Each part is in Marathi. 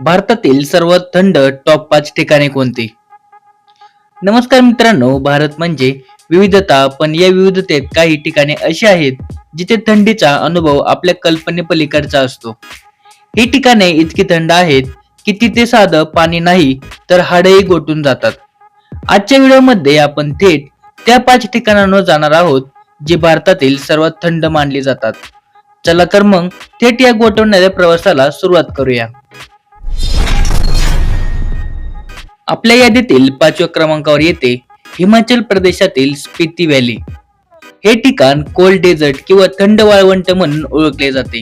भारतातील सर्वात थंड टॉप पाच ठिकाणे कोणती? नमस्कार मित्रांनो भारत म्हणजे विविधता पण या विविधतेत काही ठिकाणे अशी आहेत जिथे थंडीचा अनुभव आपल्या कल्पनेपलीकडचा असतो. ही ठिकाणे इतकी थंड आहेत की तिथे साधं पाणी नाही तर हाडही गोटून जातात. आजच्या व्हिडिओमध्ये आपण थेट त्या पाच ठिकाणांवर जाणार आहोत जी भारतातील सर्वात थंड मानली जातात. चला तर मग थेट या गोठवणाऱ्या प्रवासाला सुरुवात करूया. आपल्या यादीतील पाचव्या क्रमांकावर येते हिमाचल प्रदेशातील स्पिती व्हॅली. हे ठिकाण कोल्ड डेझर्ट किंवा थंड वाळवंट म्हणून ओळखले जाते.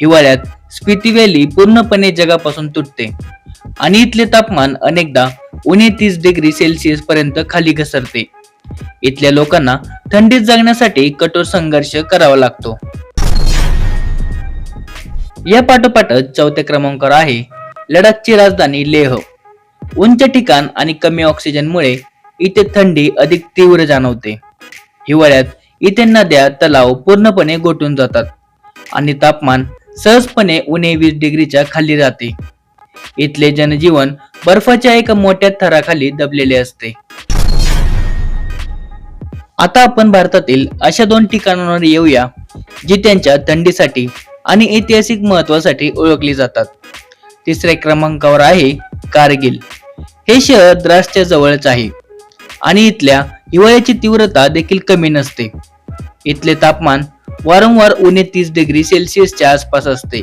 हिवाळ्यात स्पिती व्हॅली पूर्णपणे जगापासून तुटते आणि इथले तापमान अनेकदा उणे तीस डिग्री सेल्सिअस पर्यंत खाली घसरते. इथल्या लोकांना थंडीत जगण्यासाठी कठोर संघर्ष करावा लागतो. या पाठोपाठच चौथ्या क्रमांकावर आहे लडाखची राजधानी लेह. उंच ठिकाण आणि कमी ऑक्सिजनमुळे इथे थंडी अधिक तीव्र जाणवते. हिवाळ्यात इथे नद्या तलाव पूर्णपणे गोठून जातात आणि तापमान सहजपणे उणे वीस डिग्रीच्या खाली जाते इथले जनजीवन बर्फाच्या एका मोठ्या थराखाली दबलेले असते. आता आपण भारतातील अशा दोन ठिकाणांवर येऊया जी त्यांच्या थंडीसाठी आणि ऐतिहासिक महत्वासाठी ओळखली जातात. तिसऱ्या क्रमांकावर आहे कारगिल. हे शहर द्रासच्या जवळच आहे. आणि इथल्या हिवाळ्याची तीव्रता देखील कमी नसते. इथले तापमान वारंवार उणे तीस डिग्री सेल्सिअसच्या आसपास असते.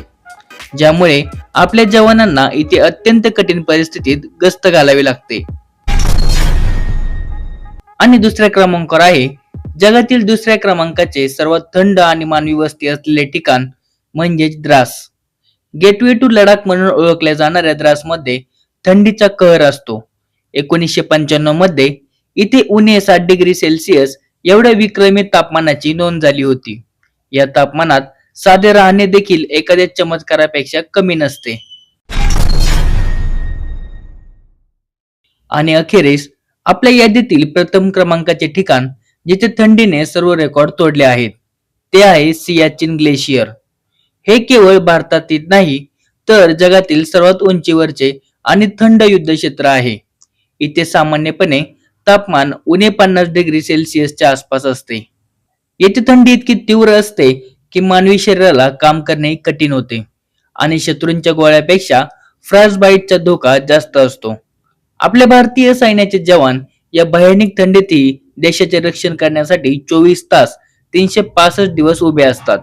ज्यामुळे आपल्या जवानांना इथे अत्यंत कठीण परिस्थितीत गस्त घालावी लागते. आणि दुसऱ्या क्रमांकावर आहे. जगातील दुसऱ्या क्रमांकाचे सर्वात थंड आणि मानवी वस्ती असलेले ठिकाण म्हणजेच द्रास. गेटवे टू लडाख म्हणून ओळखल्या जाणाऱ्या द्रासमध्ये थंडीचा कहर असतो. एकोणीसशे पंच्याण्णवमध्ये इथे उणे सात डिग्री सेल्सिअस एवढ्या विक्रमी तापमानाची नोंद झाली होती. या तापमानात साधे राहणे देखील एखाद्या चमत्कारापेक्षा कमी नसते. आणि अखेरीस आपल्या यादीतील प्रथम क्रमांकाचे ठिकाण जिथे थंडीने सर्व रेकॉर्ड तोडले आहेत ते आहे सियाचिन ग्लेशियर. हे केवळ भारतातील नाही तर जगातील सर्वात उंचीवरचे आणि थंड युद्ध क्षेत्र आहे. इथे सामान्यपणे तापमान उणे पन्नास डिग्री सेल्सिअसच्या आसपास असते. येथे थंडी इतकी तीव्र असते की मानवी शरीराला काम करणे कठीण होते आणि शत्रूंच्या गोळ्यापेक्षा फ्रास बाईटचा धोका जास्त असतो. आपल्या भारतीय सैन्याचे जवान या भयानक थंडीतही देशाचे रक्षण करण्यासाठी चोवीस तास तीनशे पासष्ट दिवस उभे असतात.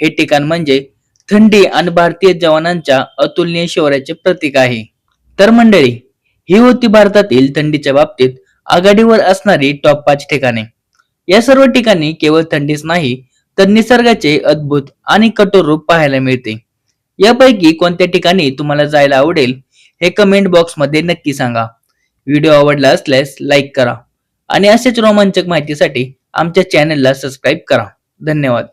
हे ठिकाण म्हणजे थंडी आणि भारतीय जवानांच्या अतुलनीय शौर्याचे प्रतीक आहे. तर मंडळी ही होती भारतातील थंडीच्या बाबतीत आघाडीवर असणारी टॉप पाच ठिकाणे. या सर्व ठिकाणी केवळ थंडीच नाही तर निसर्गाचे अद्भुत आणि कठोर रूप पाहायला मिळते. यापैकी कोणत्या ठिकाणी तुम्हाला जायला आवडेल हे कमेंट बॉक्समध्ये नक्की सांगा. व्हिडिओ आवडला असल्यास लाईक करा आणि असेच रोमांचक माहितीसाठी आमच्या चॅनलला सबस्क्राईब करा. धन्यवाद.